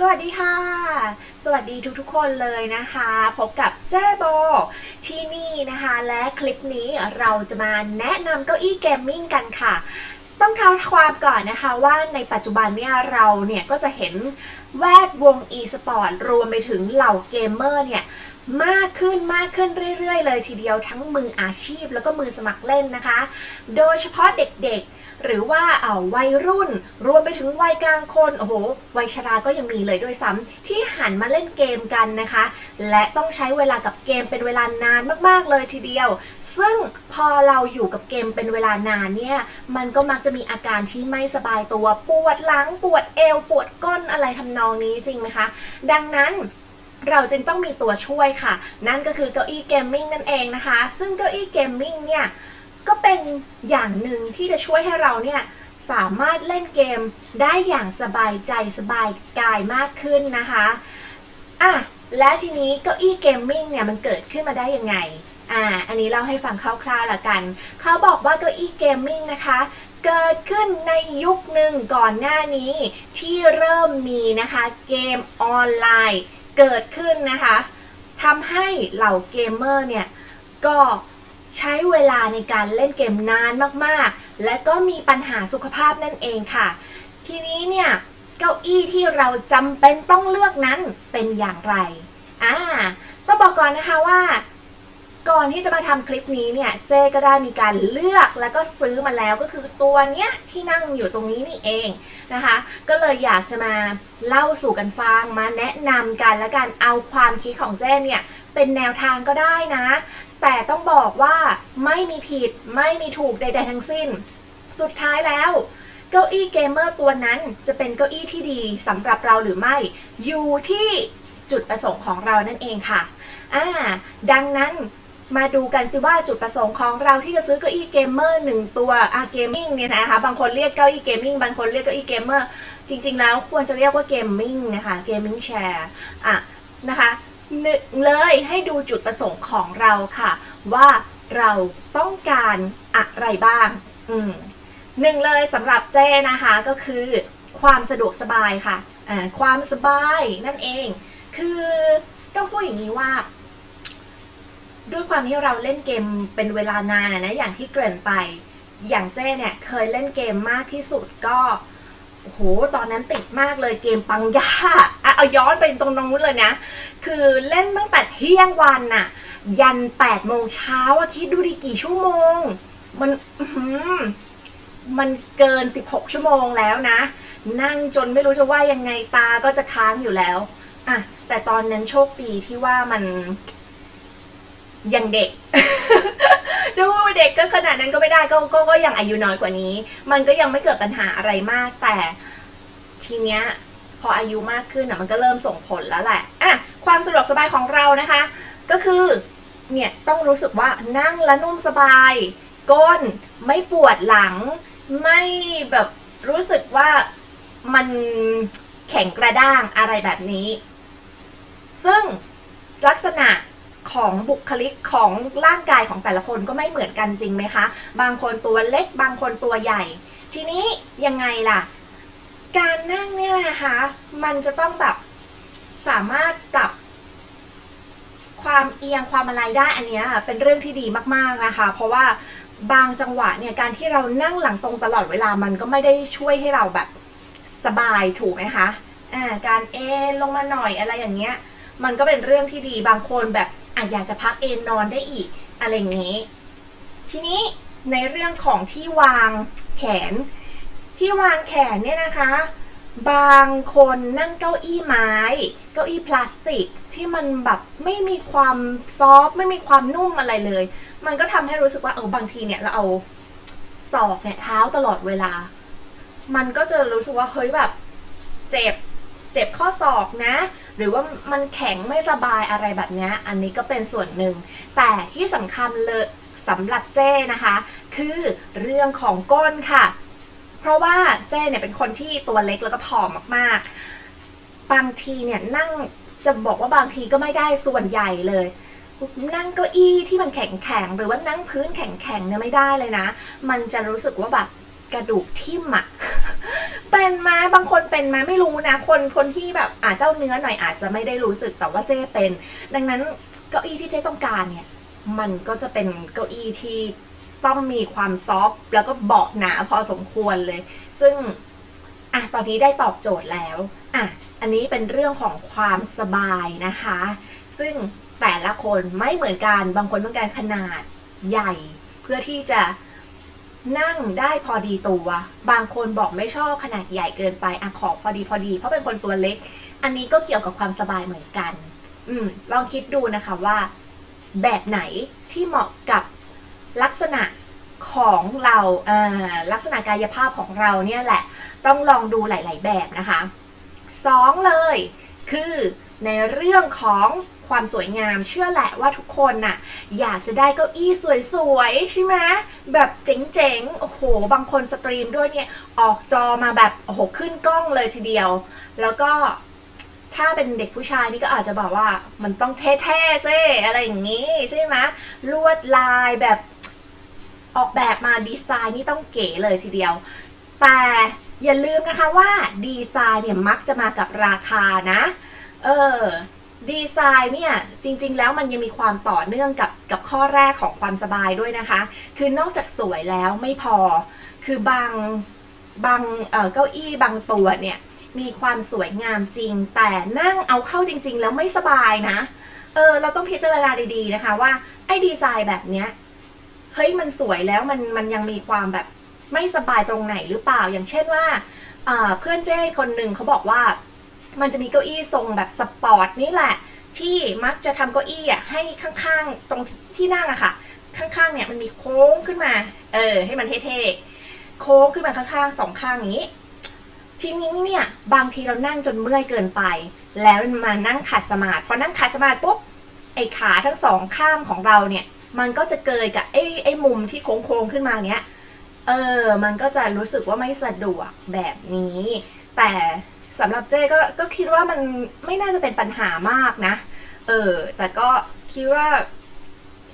สวัสดีค่ะ สวัสดีทุกๆคนเลยนะคะ พบกับเจ๊โบที่นี่นะคะ และคลิปนี้เราจะมาแนะนำเก้าอี้เกมมิ่งกันค่ะ ต้องเท้าความก่อนนะคะว่าในปัจจุบันเนี่ยเราเนี่ยก็จะเห็นแวดวง e-sport รวมไปถึงเหล่าเกมเมอร์เนี่ยมากขึ้นมากขึ้นเรื่อยๆ เลยทีเดียวทั้งมืออาชีพแล้วก็มือสมัครเล่นนะคะ โดยเฉพาะเด็กๆ หรือว่าเอาวัยรุ่น รวมไปถึงวัยกลางคนโอ้โหวัยชราก็ยังมีเลยด้วยซ้ำที่หันมาเล่นเกมกันนะคะ และต้องใช้เวลากับเกมเป็นเวลานานมากๆเลยทีเดียว ซึ่งพอเราอยู่กับเกมเป็นเวลานานเนี่ยมันก็มักจะมีอาการที่ไม่สบายตัวปวดหลังปวดเอว ปวดก้นอะไรทำนองนี้จริงไหมคะ ดังนั้นเราจึงต้องมีตัวช่วยค่ะ นั่นก็คือเก้าอี้เกมมิ่งนั่นเองนะคะ ซึ่งเก้าอี้เกมมิ่งเนี่ย ก็เป็นอย่างหนึ่งที่จะช่วยให้เราเนี่ยสามารถเล่นเกมได้อย่างสบายใจสบายกายมากขึ้นนะคะอะและทีนี้เก้าอี้เกมมิ่งเนี่ยมันเกิดขึ้นมาได้ยังไงอ่าอันนี้เล่าให้ฟังคร่าวๆละกัน เขาบอกว่าเก้าอี้เกมมิ่งนะคะเกิดขึ้นในยุคหนึ่งก่อนหน้านี้ที่เริ่มมีนะคะเกมออนไลน์เกิดขึ้นนะคะทำให้เหล่าเกมเมอร์เนี่ยก็ ใช้เวลาในการเล่นเกมนานมากๆ และก็มีปัญหาสุขภาพนั่นเองค่ะ ทีนี้เนี่ยเก้าอี้ที่เราจำเป็นต้องเลือกนั้นเป็นอย่างไรอ่าต้องบอกก่อนนะคะว่า ก่อนที่จะมาทำคลิปนี้เนี่ยเจ๊ก็ได้มีการเลือกแล้วก็ซื้อมาแล้วก็คือตัวเนี้ยที่นั่งอยู่ตรงนี้นี่เองนะคะ ก็เลยอยากจะมาเล่าสู่กันฟังมาแนะนำกันและกันเอาความคิดของเจ๊เนี่ยเป็นแนวทางก็ได้นะ แต่ต้องบอกว่าไม่มีผิดไม่มีถูกใด ๆ ทั้งสิ้น สุดท้ายแล้ว เก้าอี้เกมเมอร์ตัวนั้นจะเป็นเก้าอี้ที่ดีสำหรับเราหรือไม่ อยู่ที่จุดประสงค์ของเรานั่นเองค่ะอ่าดังนั้นมาดูกันสิว่าจุดประสงค์ของเราที่จะซื้อเก้าอี้เกมเมอร์หนึ่งตัวอาเกมมิ่งเนี่ยนะคะบางคนเรียกเก้าอี้เกมมิ่งบางคนเรียกเก้าอี้เกมเมอร์จริง ๆ แล้วควรจะเรียกว่าเกมมิ่งนะคะเกมมิ่งแชร์อะนะคะ เลยให้ดูจุดประสงค์ของเราค่ะ ว่าเราต้องการอะไรบ้างอืมหนึ่งเลยสำหรับเจ้นะคะก็คือความสะดวกสบายค่ะความสบายนั่นเอง คือต้องพูดอย่างนี้ว่า ด้วยความที่เราเล่นเกมเป็นเวลานานนะอย่างที่เกริ่นไป อย่างเจ้เนี่ยเคยเล่นเกมมากที่สุดก็โหตอนนั้นติดมากเลยเกมปังย่า เอาย้อนไปตรงนู้นเลยนะ คือเล่นตั้งแต่เที่ยงวันน่ะ ยัน8ปดโมงเช้าอะคิดดูดิกี่ชั่วโมง มันมันเกิน 16 ชั่วโมงแล้วนะ นั่งจนไม่รู้จะว่ายังไงตาก็จะค้างอยู่แล้วอะแต่ตอนนั้นโชคดีที่ว่ามันยังเด็กจะพูดว่าเด็กก็ขนาดนั้นก็ไม่ได้ก็ก็ก็ยังอายุน้อยกว่านี้ มันก็ยังไม่เกิดปัญหาอะไรมากแต่ทีเนี้ย พออายุมากขึ้นอะมันก็เริ่มส่งผลแล้วแหละอะความสะดวกสบายของเรานะคะ ก็คือเนี่ยต้องรู้สึกว่านั่งแล้วนุ่มสบาย ก้นไม่ปวดหลัง ไม่แบบรู้สึกว่ามันแข็งกระด้างอะไรแบบนี้ ซึ่งลักษณะของบุคลิกของร่างกายของแต่ละคนก็ไม่เหมือนกันจริงไหมคะ บางคนตัวเล็ก บางคนตัวใหญ่ ทีนี้ยังไงล่ะ การนั่งเนี่ยนะคะ มันจะต้องแบบสามารถปรับความเอียงความอะไรได้อันเนี้ยเป็นเรื่องที่ดีมากๆนะคะ เพราะว่าบางจังหวะเนี่ยการที่เรานั่งหลังตรงตลอดเวลามันก็ไม่ได้ช่วยให้เราแบบสบายถูกไหมคะอ่าการเอนลงมาหน่อยอะไรอย่างเงี้ย มันก็เป็นเรื่องที่ดีบางคนแบบอะอยากจะพักเอนนอนได้อีกอะไรอย่างงี้ ทีนี้ในเรื่องของที่วางแขน ที่วางแขนเนี่ยนะคะ บางคนนั่งเก้าอี้ไม้ เก้าอี้พลาสติกที่มันแบบไม่มีความซอฟไม่มีความนุ่มอะไรเลย มันก็ทำให้รู้สึกว่าเออบางทีเนี่ยเราเอาศอกเนี่ยเท้าตลอดเวลา มันก็จะรู้สึกว่าเฮ้ยแบบเจ็บเจ็บข้อศอกนะ หรือว่ามันแข็งไม่สบายอะไรแบบนี้อันนี้ก็เป็นส่วนหนึ่ง แต่ที่สำคัญเลยสำหรับเจ้นะคะ คือเรื่องของก้นค่ะ ราะว่าเจ้เนี่ยเป็นคนที่ตัวเล็กแล้วก็ผอมมากๆ บางทีเนี่ยนั่งจะบอกว่าบางทีก็ไม่ได้ส่วนใหญ่เลย นั่งเก้าอี้ที่มันแข็งๆหรือว่านั่งพื้นแข็งแข็งๆเนี่ยไม่ได้เลยนะ มันจะรู้สึกว่าแบบกระดูกทิ่มอะเป็นมาบางคนเป็นมาไม่รู้นะ คนคนที่แบบอาจเจ้าเนื้อหน่อยอาจจะไม่ได้รู้สึกแต่ว่าเจ้เป็น ดังนั้นเก้าอี้ที่เจ้ต้องการเนี่ย มันก็จะเป็นเก้าอี้ที่ ต้องมีความซอฟต์แล้วก็เบาหนาพอสมควรเลย ซึ่งอะตอนนี้ได้ตอบโจทย์แล้วอะอันนี้เป็นเรื่องของความสบายนะคะ ซึ่งแต่ละคนไม่เหมือนกัน บางคนต้องการขนาดใหญ่ เพื่อที่จะนั่งได้พอดีตัว บางคนบอกไม่ชอบขนาดใหญ่เกินไปอะขอพอดีพอดี เพราะเป็นคนตัวเล็ก อันนี้ก็เกี่ยวกับความสบายเหมือนกัน อืมลองคิดดูนะคะว่า แบบไหนที่เหมาะกับ ลักษณะของเราเอ่อลักษณะกายภาพของเราเนี่ยแหละ ต้องลองดูหลาย ๆ แบบนะคะสองเลยคือในเรื่องของความสวยงามเชื่อแหละว่าทุกคนน่ะอยากจะได้เก้าอี้สวยๆใช่ไหมแบบเจ๋งๆ โอ้โห บางคนสตรีมด้วยเนี่ย ออกจอมาแบบ โอ้โห ขึ้นกล้องเลยทีเดียว แล้วก็ถ้าเป็นเด็กผู้ชายนี่ก็อาจจะบอกว่ามันต้องเท่ๆเซ่อะไรอย่างนี้ใช่ไหมลวดลายแบบ ออกแบบมาดีไซน์นี่ต้องเก๋เลยทีเดียว แต่อย่าลืมนะคะว่าดีไซน์เนี่ยมักจะมากับราคานะ เออดีไซน์เนี่ยจริงๆ แล้วมันยังมีความต่อเนื่องกับกับข้อแรกของความสบายด้วยนะคะ คือนอกจากสวยแล้วไม่พอ คือบางบางเออเก้าอี้บางตัวเนี่ยมีความสวยงามจริง แต่นั่งเอาเข้าจริง ๆ แล้วไม่สบายนะ เออเราต้องพิจารณาดีๆนะคะว่าไอ้ดีไซน์แบบเนี้ย เฮ้ยมันสวยแล้วมันมันยังมีความแบบไม่สบายตรงไหนหรือเปล่า อย่างเช่นว่าเพื่อนเจ้คนหนึ่งเขาบอกว่า มันจะมีเก้าอี้ทรงแบบสปอร์ตนี่แหละ ที่มักจะทำเก้าอี้อะให้ข้างๆตรงที่นั่งอะค่ะ ข้างๆเนี่ยมันมีโค้งขึ้นมา เออ ให้มันเท่ๆโค้งขึ้นมาข้างๆสองข้างนี้ทีนี้เนี่ยบางทีเรานั่งจนเมื่อยเกินไป แล้วมานั่งขัดสมาธิพอนั่งขัดสมาธิปุ๊บไอ้ขาทั้งสองข้างของเราเนี่ย มันก็จะเกยกับไอ้ไอ้มุมที่โค้งๆขึ้นมาเนี้ย เออ มันก็จะรู้สึกว่าไม่สะดวกแบบนี้ แต่สำหรับเจ้ก็ก็คิดว่ามันไม่น่าจะเป็นปัญหามากนะ เออ แต่ก็คิดว่า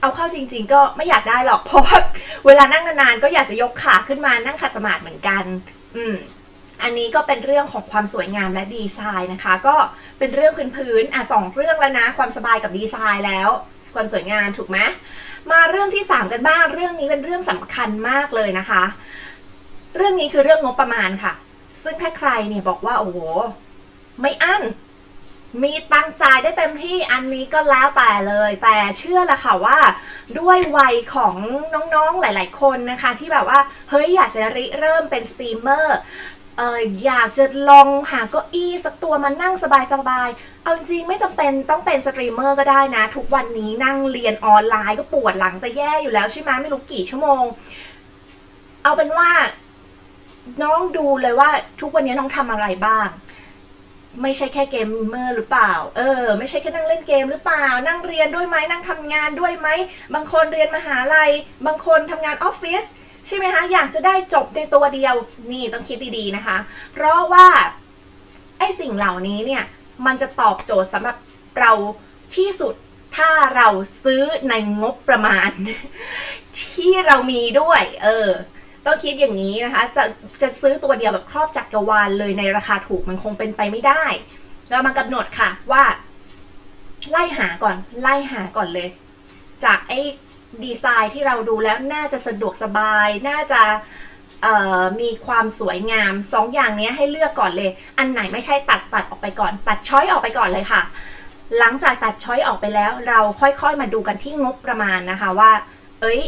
เอาเข้าจริง ๆ ก็ไม่อยากได้หรอก เพราะว่าเวลานั่งนานๆก็อยากจะยกขาขึ้นมานั่งขัดสมาธิเหมือนกัน อืมอันนี้ก็เป็นเรื่องของความสวยงามและดีไซน์นะคะ ก็เป็นเรื่องพื้นๆอะสองเรื่องแล้วนะ ความสบายกับดีไซน์แล้ว ความสวยงามถูกไหม มาเรื่องที่สามกันบ้าง เรื่องนี้เป็นเรื่องสำคัญมากเลยนะคะ เรื่องนี้คือเรื่องงบประมาณค่ะ ซึ่งถ้าใครเนี่ยบอกว่าโอ้โห ไม่อั้น มีตังจ่ายได้เต็มที่อันนี้ก็แล้วแต่เลย แต่เชื่อละค่ะว่า ด้วยวัยของน้องๆหลาย ๆ คนนะคะ ที่แบบว่า เฮ้ยอยากจะริเริ่มเป็นสตรีมเมอร์ เอออยากจะลองหาเก้าอี้สักตัวมานั่งสบายๆ เอาจริงไม่จำเป็นต้องเป็นสตรีมเมอร์ก็ได้นะ ทุกวันนี้นั่งเรียนออนไลน์ก็ปวดหลังจะแย่อยู่แล้วใช่ไหมไม่รู้กี่ชั่วโมง เอาเป็นว่าน้องดูเลยว่าทุกวันนี้น้องทำอะไรบ้าง ไม่ใช่แค่เกมเมอร์หรือเปล่า เออ ไม่ใช่แค่นั่งเล่นเกมหรือเปล่า นั่งเรียนด้วยไหมนั่งทำงานด้วยไหมบางคนเรียนมหาลัย บางคนทำงานออฟฟิศ ใช่ไหมคะ อยากจะได้จบในตัวเดียว นี่ต้องคิดดีๆนะคะ เพราะว่าไอ้สิ่งเหล่านี้เนี่ยมันจะตอบโจทย์สำหรับเราที่สุดถ้าเราซื้อในงบประมาณ ที่เรามีด้วย เออ ต้องคิดอย่างนี้นะคะ จะจะซื้อตัวเดียวแบบครอบจักรวาลเลยในราคาถูกมันคงเป็นไปไม่ได้ เรามากำหนดค่ะว่า ไล่หาก่อนไล่หาก่อนเลย จากไอ้ ดีไซน์ที่เราดูแล้วน่าจะสะดวกสบาย น่าจะมีความสวยงามสองอย่างนี้ให้เลือกก่อนเลย อันไหนไม่ใช่ตัดตัดออกไปก่อน ตัดช้อยออกไปก่อนเลยค่ะ หลังจากตัดช้อยออกไปแล้ว เราค่อยๆมาดูกันที่งบประมาณนะคะว่า เอ้ย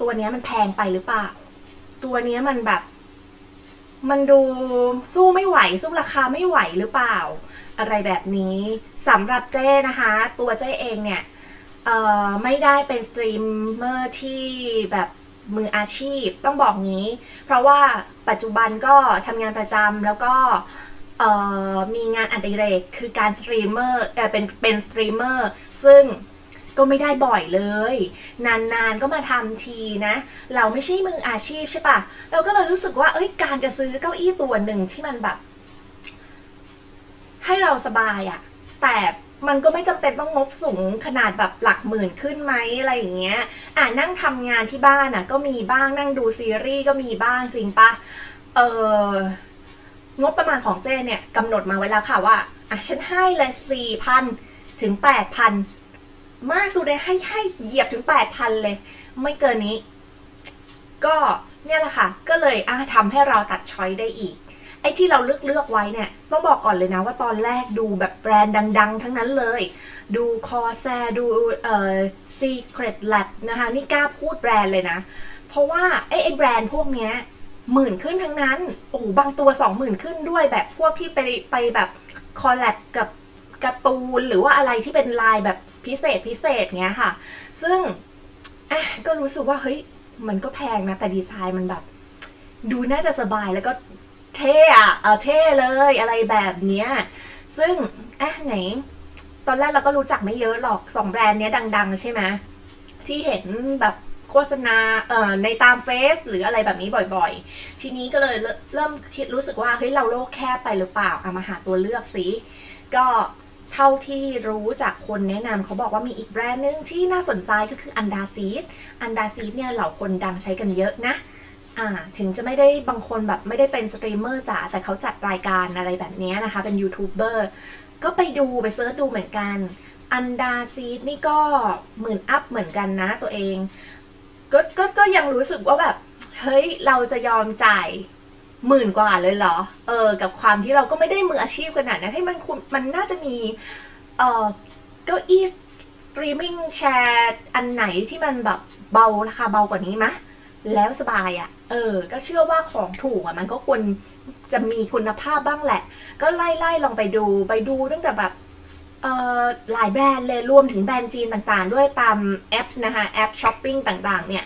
ตัวนี้มันแพงไปหรือเปล่า ตัวนี้มันแบบ มันดูสู้ไม่ไหว สู้ราคาไม่ไหวหรือเปล่า อะไรแบบนี้สำหรับเจ้นะคะ ตัวเจ้เองเนี่ย เอ่อไม่ได้เป็นสตรีมเมอร์ที่แบบมืออาชีพต้องบอกงี้ เพราะว่าปัจจุบันก็ทำงานประจำแล้วก็มีงานอดิเรกคือการสตรีมเมอร์เป็นเป็นสตรีมเมอร์ซึ่งก็ไม่ได้บ่อยเลย นานๆก็มาทำทีนะ เราไม่ใช่มืออาชีพใช่ปะเราก็เลยรู้สึกว่าเอ้ยการจะซื้อเก้าอี้ตัวหนึ่งที่มันแบบ ให้เราสบายอะแต่ มันก็ไม่จำเป็นต้องงบสูงขนาดแบบหลักหมื่นขึ้นไหมอะไรอย่างเงี้ย อะนั่งทำงานที่บ้านอะ ก็มีบ้างนั่งดูซีรีส์ก็มีบ้างจริงปะเอองบประมาณของเจ้เนี่ยกำหนดมาไว้แล้วค่ะว่าอะฉันให้เลยสี่พันถึงแปดพันมากสุดเลยให้ให้เหยียบถึงแปดพันเลย ไม่เกินนี้ ก็เนี่ยแหละค่ะ ก็เลยอะทำให้เราตัดช้อยได้อีก ไอ้ที่เราเลือกเลือกไว้เนี่ยต้องบอกก่อนเลยนะว่าตอนแรกดูแบบแบรนด์ดัง ๆ ทั้งนั้นเลย ดูคอแซดูเอ่อ Secret Lab นะคะนี่กล้าพูดแบรนด์เลยนะ เพราะว่าไอ้ไอ้แบรนด์พวกเนี้ยหมื่นขึ้นทั้งนั้นโอ้โหบางตัวสองหมื่นขึ้นด้วยแบบพวกที่ไปไปแบบคอลแลบกับการ์ตูนหรือว่าอะไรที่เป็นลายแบบพิเศษพิเศษเงี้ยค่ะ ซึ่งอะก็รู้สึกว่าเฮ้ยมันก็แพงนะแต่ดีไซน์มันแบบ ดูน่าจะสบายแล้วก็ เท่อะเออเท่เลยอะไรแบบเนี้ยซึ่งอะไหน ตอนแรกเราก็รู้จักไม่เยอะหรอกสองแบรนด์เนี้ยดัง ๆ ใช่ไหมที่เห็นแบบโฆษณาเอ่อในตามเฟซหรืออะไรแบบนี้บ่อยๆ ทีนี้ก็เลยเริ่มคิดรู้สึกว่าเฮ้ยเราโลกแคบไปหรือเปล่าเอามาหาตัวเลือกสิก็เท่าที่รู้จากคนแนะนำเขาบอกว่ามีอีกแบรนด์หนึ่งที่น่าสนใจก็คืออันดาซีดอันดาซีดเนี่ยเหล่าคนดังใช้กันเยอะนะ อ่าถึงจะไม่ได้บางคนแบบไม่ได้เป็นสตรีมเมอร์จ๋าแต่เขาจัดรายการอะไรแบบนี้นะคะ เป็นยูทูบเบอร์ก็ไปดูไปเซิร์ชดูเหมือนกัน อันดาซีดนี่ก็หมื่นอัพเหมือนกันนะตัวเองก็ก็ก็ยังรู้สึกว่าแบบ เฮ้ยเราจะยอมจ่ายหมื่นกว่าเลยเหรอ เออ กับความที่เราก็ไม่ได้มืออาชีพขนาดนั้นให้มันคุณมันน่าจะมี เออเก้าอี้สตรีมมิ่งแชร์อันไหนที่มันแบบเบาราคาเบากว่านี้มะ แล้วสบายอะ่ะ เออ ก็เชื่อว่าของถูกอะ่ะ มันก็ควรจะมีคุณภาพบ้างแหละ ก็ไล่ไล่ลองไปดูไปดูตั้งแต่แบบเอ่อหลายแบรนด์เลยรวมถึงแบรนด์จีนต่างๆ ด้วยตามแอปนะคะแอปช้อปปิ้งต่างๆ เนี่ย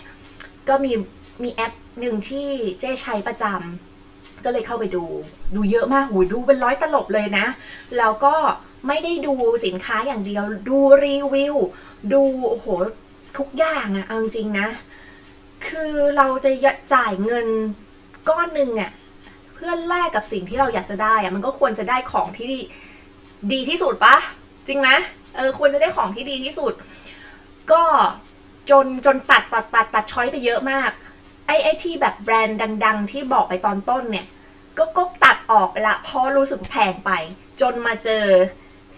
ก็มีมีแอปหนึ่งที่เจ๊ใช้ประจำก็เลยเข้าไปดู ดูเยอะมากหูดูเป็นร้อยตลบเลยนะ แล้วก็ไม่ได้ดูสินค้าอย่างเดียว ดูรีวิว ดูโอ้โหทุกอย่างอะเอาจริงๆนะ คือเราจะจ่ายเงินก้อนหนึ่งอะเพื่อแลกกับสิ่งที่เราอยากจะได้อะมันก็ควรจะได้ของที่ดีที่สุดปะจริงไหมเออควรจะได้ของที่ดีที่สุด ก็จนจนตัดตัดตัดตัดช้อยไปเยอะมาก ไอ้ไอ้ที่แบบแบรนด์ดัง ๆ ที่บอกไปตอนต้นเนี่ย ก็ก็ตัดออกไปละเพราะรู้สึกแพงไป จนมาเจอ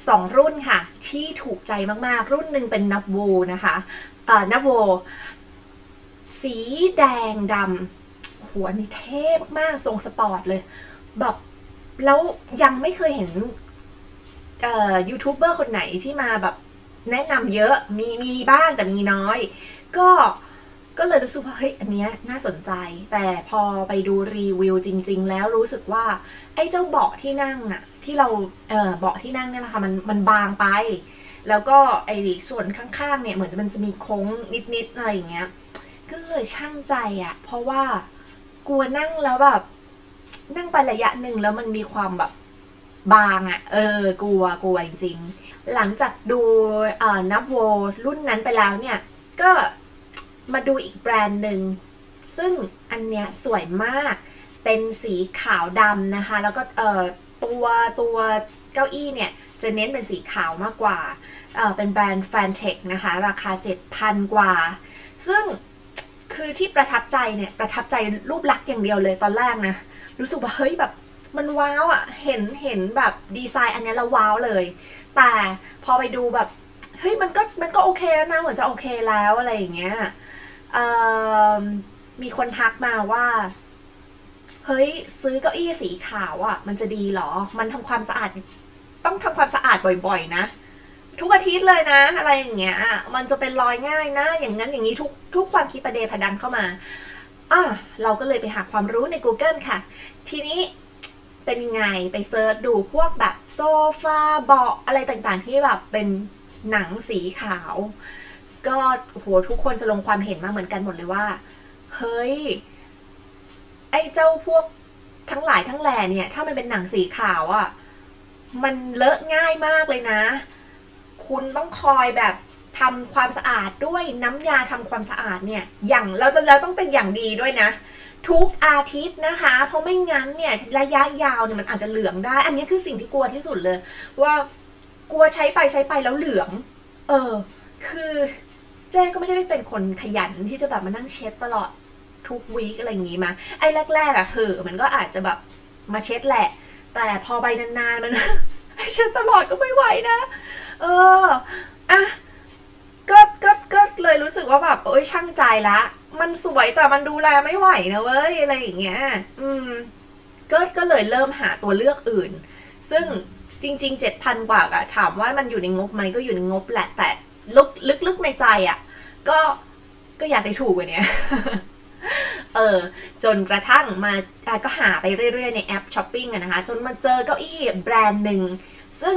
สองรุ่นค่ะ ที่ถูกใจมากๆ รุ่นหนึ่งเป็นนับโวนะคะเอ่อนับโว สีแดงดำหัวนี่เท่มากๆทรงสปอร์ตเลย แบบแล้วยังไม่เคยเห็นยูทูบเบอร์คนไหนที่มาแบบแนะนำเยอะมีมีบ้างแต่มีน้อย ก็ก็เลยรู้สึกว่าเฮ้ยอันเนี้ยน่าสนใจ แต่พอไปดูรีวิวจริง ๆ แล้วรู้สึกว่า ไอ้เจ้าเบาะที่นั่งอะที่เราเออเบาะที่นั่งเนี่ยนะคะมันมันบางไป แล้วก็ไอ้ส่วนข้างๆเนี่ยเหมือนมันจะมีโค้งนิดๆอะไรอย่างเงี้ย ก็เลยช่างใจอะเพราะว่ากลัวนั่งแล้วแบบ นั่งไประยะหนึ่งแล้วมันมีความแบบบางอะเออ กลัวกลัวจริงๆ หลังจากดูนับโวรุ่นนั้นไปแล้วเนี่ย ก็มาดูอีกแบรนด์หนึ่ง ซึ่งอันเนี้ยสวยมาก เป็นสีขาวดำนะคะ แล้วก็เอ่อตัวตัวเก้าอี้เนี่ย จะเน้นเป็นสีขาวมากกว่าเออเป็นแบรนด์ f a n t e c นะคะ ราคา 7,000 กว่า ซึ่ง คือที่ประทับใจเนี่ยประทับใจรูปลักษณ์อย่างเดียวเลยตอนแรกนะ รู้สึกว่าเฮ้ยแบบมันว้าวอะ่ะเห็นเห็นแบบดีไซน์อันนี้ยแล้วว้าวเลย แต่พอไปดูแบบเฮ้ยมันก็มันก็โอเคแล้วนะเหมือนจะโอเคแล้วอะไรอย่างเงี้ยมีคนทักมาว่าเฮ้ยซื้อเก้าอี้สีขาวอะ่ะ มันจะดีหรอ มันทำความสะอาด ต้องทำความสะอาดบ่อยๆนะ ทุกอาทิตย์เลยนะ อะไรอย่างเงี้ย มันจะเป็นรอยง่ายนะ อย่างนั้นอย่างนี้ทุกทุกความคิดประเดประดังเข้ามาอะเราก็เลยไปหาความรู้ใน Google ค่ะ ทีนี้เป็นไงไปเซิร์ชดูพวกแบบโซฟาเบาะอะไรต่างๆ ที่แบบเป็นหนังสีขาว ก็โหทุกคนจะลงความเห็นมาเหมือนกันหมดเลยว่า เฮ้ย ไอ้เจ้าพวกทั้งหลายทั้งแหล่เนี่ย ถ้ามันเป็นหนังสีขาวอะ่ะ มันเลอะง่ายมากเลยนะ คุณต้องคอยแบบทำความสะอาดด้วยน้ำยาทำความสะอาดเนี่ยอย่างแล้วแล้วต้องเป็นอย่างดีด้วยนะ ทุกอาทิตย์นะคะ เพราะไม่งั้นเนี่ยระยะยาวเนี่ยมันอาจจะเหลืองได้ อันนี้คือสิ่งที่กลัวที่สุดเลย ว่ากลัวใช้ไปใช้ไปแล้วเหลือง เออ คือเจ๊ก็ไม่ได้เป็นคนขยันที่จะแบบมานั่งเช็ดตลอดทุกวีคอะไรอย่างงี้มาไอ้แรกๆอะคือมันก็อาจจะแบบมาเช็ดแหละ แต่พอไปนานๆมัน เช็ดตลอดก็ไม่ไหวนะ เอออะก็ก็ก็เลยรู้สึกว่าแบบเอ้ยช่างใจละ มันสวยแต่มันดูแลไม่ไหวนะเว้ยอะไรอย่างเงี้ย อืมก็ก็เลยเริ่มหาตัวเลือกอื่น ซึ่งจริงๆเจ็ดพันกว่าอะถามว่ามันอยู่ในงบไหมก็อยู่ในงบแหละ แต่ลึกลึกๆในใจอะก็ก็อยากได้ถูกกว่านี้เออ จนกระทั่งมา ก็หาไปเรื่อยๆ ในแอปช้อปปิ้งอะนะคะ จนมาเจอเก้าอี้แบรนด์หนึ่ง ซึ่ง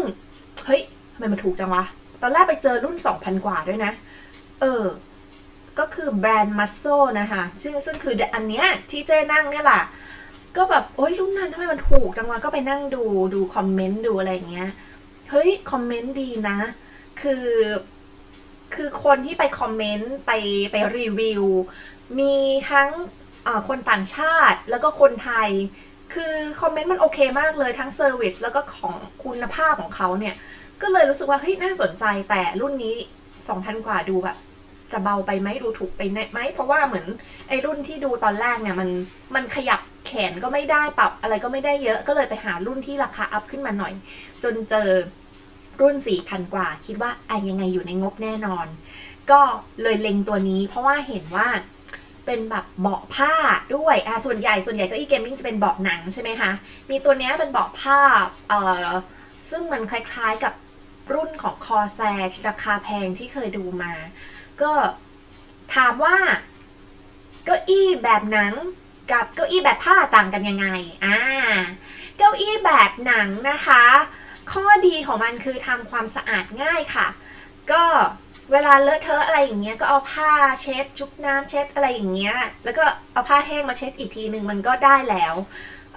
เฮ้ยทำไมมันถูกจังวะ ตอนแรกไปเจอรุ่น 2,000 กว่าด้วยนะ เออ ก็คือแบรนด์มัสโซนะคะ ซึ่งซึ่งคืออันเนี้ยที่เจ้นั่งเนี่ยแหละก็แบบ โอ๊ยรุ่นนั้นทำไมมันถูกจังวะ ก็ไปนั่งดูดูคอมเมนต์ดูอะไรอย่างเงี้ย เฮ้ย คอมเมนต์ดีนะ คือ คือคนที่ไปคอมเมนต์ไปไปรีวิว มีทั้ง คนต่างชาติแล้วก็คนไทย คือคอมเมนต์มันโอเคมากเลยทั้งเซอร์วิสแล้วก็ของคุณภาพของเขาเนี่ย ก็เลยรู้สึกว่าเฮ้ยน่าสนใจแต่รุ่นนี้ 2,000 กว่าดูแบบจะเบาไปไหมดูถูกไปไหมเพราะว่าเหมือนไอรุ่นที่ดูตอนแรกเนี่ยมันมันขยับแขนก็ไม่ได้ปรับอะไรก็ไม่ได้เยอะก็เลยไปหารุ่นที่ราคาอัพขึ้นมาหน่อย จนเจอรุ่น 4,000 กว่า คิดว่าอะยังไงอยู่ในงบแน่นอน ก็เลยเล็งตัวนี้เพราะว่าเห็นว่า เป็นแบบเบาะผ้าด้วยอะส่วนใหญ่ส่วนใหญ่ก็อีเกมมิ่งจะเป็นเบาะหนังใช่ไหมคะ มีตัวเนี้ยเป็นเบาะผ้าเอ่อซึ่งมันคล้ายๆกับรุ่นของคอแซราคาแพงที่เคยดูมา ก็ถามว่าเก้าอี้แบบหนังกับเก้าอี้แบบผ้าต่างกันยังไง อ่า เก้าอี้แบบหนังนะคะ ข้อดีของมันคือทำความสะอาดง่ายค่ะ ก็ เวลาเลอะเทอะอะไรอย่างเงี้ยก็เอาผ้าเช็ดชุบน้ำเช็ดอะไรอย่างเงี้ย แล้วก็เอาผ้าแห้งมาเช็ดอีกทีหนึ่งมันก็ได้แล้ว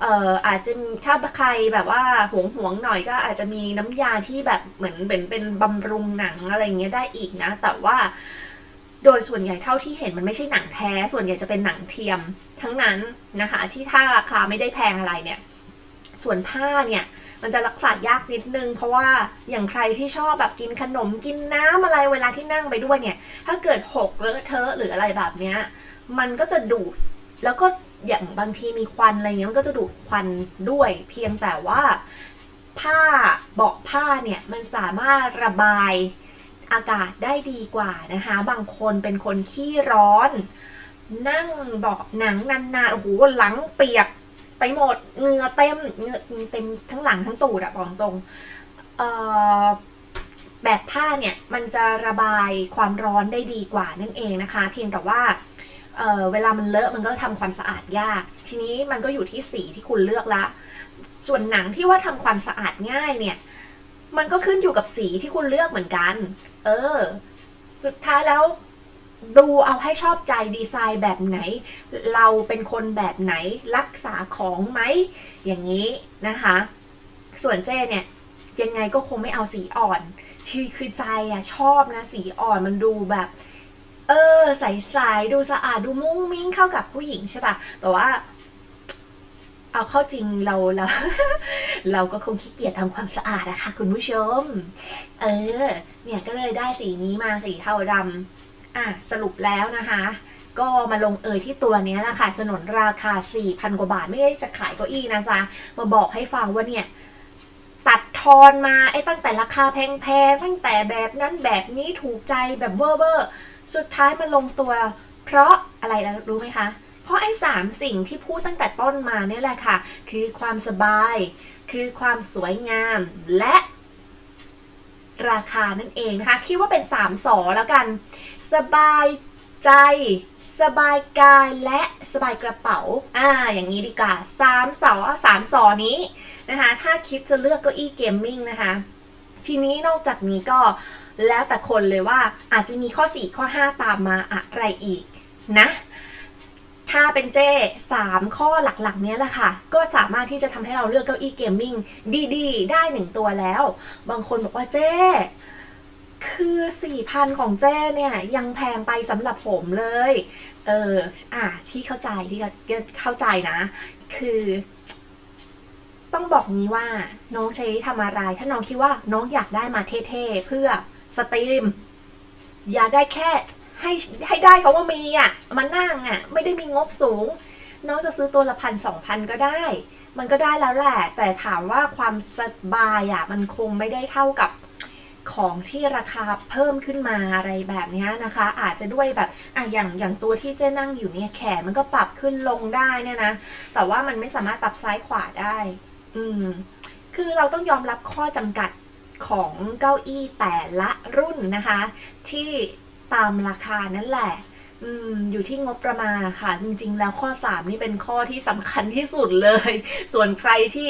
เอ่ออาจจะถ้าใครแบบว่าหวงหวงหน่อยก็อาจจะมีน้ำยาที่แบบเหมือนเป็นเป็นบำรุงหนังอะไรอย่างเงี้ยได้อีกนะ แต่ว่าโดยส่วนใหญ่เท่าที่เห็นมันไม่ใช่หนังแท้ ส่วนใหญ่จะเป็นหนังเทียมทั้งนั้นนะคะ ที่ถ้าราคาไม่ได้แพงอะไรเนี่ย ส่วนผ้าเนี่ย มันจะรักษายากนิดนึง เพราะว่าอย่างใครที่ชอบแบบกินขนมกินน้ำอะไรเวลาที่นั่งไปด้วยเนี่ย ถ้าเกิดหกเลอะเทอะหรืออะไรแบบเนี้ยมันก็จะดูดแล้วก็อย่างบางทีมีควันอะไรเงี้ยมันก็จะดูดควันด้วย เพียงแต่ว่าผ้าเบาะผ้าเนี่ยมันสามารถระบายอากาศได้ดีกว่านะคะ บางคนเป็นคนขี้ร้อน นั่งเบาะหนังนานๆโอ้โหหลังเปียก ไปหมดเงื่อเต็มเงื่อเต็มทั้งหลังทั้งตูดอะบอกตรงแบบผ้าเนี่ยมันจะระบายความร้อนได้ดีกว่านั่นเองนะคะ เพียงแต่ว่าเเวลามันเลอะมันก็ทำความสะอาดยาก ทีนี้มันก็อยู่ที่สีที่คุณเลือกละ ส่วนหนังที่ว่าทำความสะอาดง่ายเนี่ย มันก็ขึ้นอยู่กับสีที่คุณเลือกเหมือนกัน เออ สุดท้ายแล้ว ดูเอาให้ชอบใจดีไซน์แบบไหน เราเป็นคนแบบไหนรักษาของไหม อย่างนี้นะคะ ส่วนเจ้เนี่ย ยังไงก็คงไม่เอาสีอ่อนที่คือใจอะชอบนะสีอ่อนมันดูแบบ เออใสๆดูสะอาดดูมุ้งมิ้งเข้ากับผู้หญิงใช่ปะแต่ว่า เอาเข้าจริงเราเราเราก็คงขี้เกียจทำความสะอาดอะคะคุณผู้ชม เออ เนี่ยก็เลยได้สีนี้มาสีเทาดำ อะสรุปแล้วนะคะ ก็มาลงเอยที่ตัวนี้แหละค่ะสนนราคา 4,000 กว่าบาทไม่ได้จะขายเก้าอี้นะจ๊ะมาบอกให้ฟังว่าเนี่ยตัดทอนมาไอ้ตั้งแต่ราคาแพงๆตั้งแต่แบบนั้นแบบนี้ถูกใจแบบเวอร์เวอร์สุดท้ายมันลงตัว เพราะอะไรรู้ไหมคะ เพราะไอ้สามสิ่งที่พูดตั้งแต่ต้นมาเนี่ยแหละค่ะ คือความสบาย คือความสวยงามและ ราคานั่นเองนะคะ คิดว่าเป็นสามสอแล้วกัน สบายใจ สบายกายและสบายกระเป๋า อ่า อย่างนี้ดีกว่าสามสอสามสอนี้นะคะ ถ้าคิดจะเลือกเก้าอี้เกมมิ่งนะคะ ทีนี้นอกจากนี้ก็แล้วแต่คนเลยว่าอาจจะมีข้อ 4 ข้อ 5 ตามมาอะไรอีกนะ ถ้าเป็นเจ้สามข้อหลักๆ เนี้ยแหละค่ะ ก็สามารถที่จะทำให้เราเลือกเก้าอี้เกมมิ่งดีๆ ได้หนึ่งตัวแล้ว บางคนบอกว่าเจ้คือสี่พันของเจ้เนี่ย ยังแพงไปสำหรับผมเลย เออ อะ พี่เข้าใจ พี่ก็เข้าใจนะ คือ ต้องบอกงี้ว่า น้องใช้ทำอะไร ถ้าน้องคิดว่าน้องอยากได้มาเท่ ๆ เพื่อสตรีม อยากได้แค่ ให้ให้ได้เขาว่ามีอะมานั่งอะ ไม่ได้มีงบสูง น้องจะซื้อตัวละพันสองพันก็ได้ มันก็ได้แล้วแหละ แต่ถามว่าความสบายอะ มันคงไม่ได้เท่ากับของที่ราคาเพิ่มขึ้นมาอะไรแบบนี้นะคะ อาจจะด้วยแบบอะอย่างอย่างตัวที่เจ๊นั่งอยู่เนี่ยแขนมันก็ปรับขึ้นลงได้เนี่ยนะ แต่ว่ามันไม่สามารถปรับซ้ายขวาได้ อืม คือเราต้องยอมรับข้อจำกัดของเก้าอี้แต่ละรุ่นนะคะ ที่ ตามราคานั่นแหละอยู่ที่งบประมาณนะคะจริงๆ แล้วข้อ 3 นี่เป็นข้อที่สำคัญที่สุดเลย ส่วนใครที่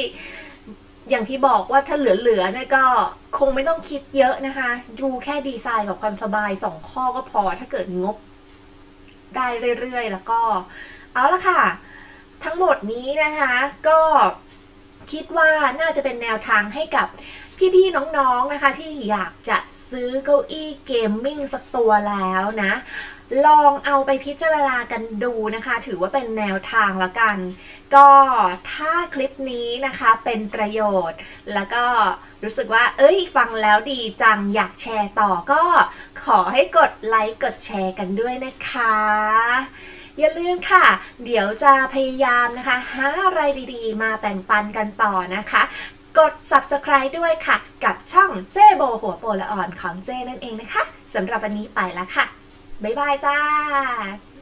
อย่างที่บอกว่าถ้าเหลือๆเนี่ยก็คงไม่ต้องคิดเยอะนะคะ ดูแค่ดีไซน์กับความสบายสองข้อก็พอถ้าเกิดงบได้เรื่อยๆ แล้วก็ เอาละค่ะ ทั้งหมดนี้นะคะก็ คิดว่าน่าจะเป็นแนวทางให้กับพี่ๆ น้องๆ นะคะ ที่อยากจะซื้อเก้าอี้เกมมิ่งสักตัวแล้วนะ ลองเอาไปพิจารณากันดูนะคะ ถือว่าเป็นแนวทางและกัน ก็ถ้าคลิปนี้นะคะเป็นประโยชน์ แล้วก็รู้สึกว่า เอ้ย ฟังแล้วดีจัง อยากแชร์ต่อก็ขอให้กดไลค์ กดแชร์กันด้วยนะคะ อย่าลืมค่ะ เดี๋ยวจะพยายามนะคะ หาอะไรดีๆ มาแบ่งปันกันต่อนะคะ กด subscribe ด้วยค่ะ กับช่องเจ้โบหัวโปละอ่อนของเจ้นั่นเองนะคะสำหรับวันนี้ไปแล้วค่ะ บ๊ายบายจ้า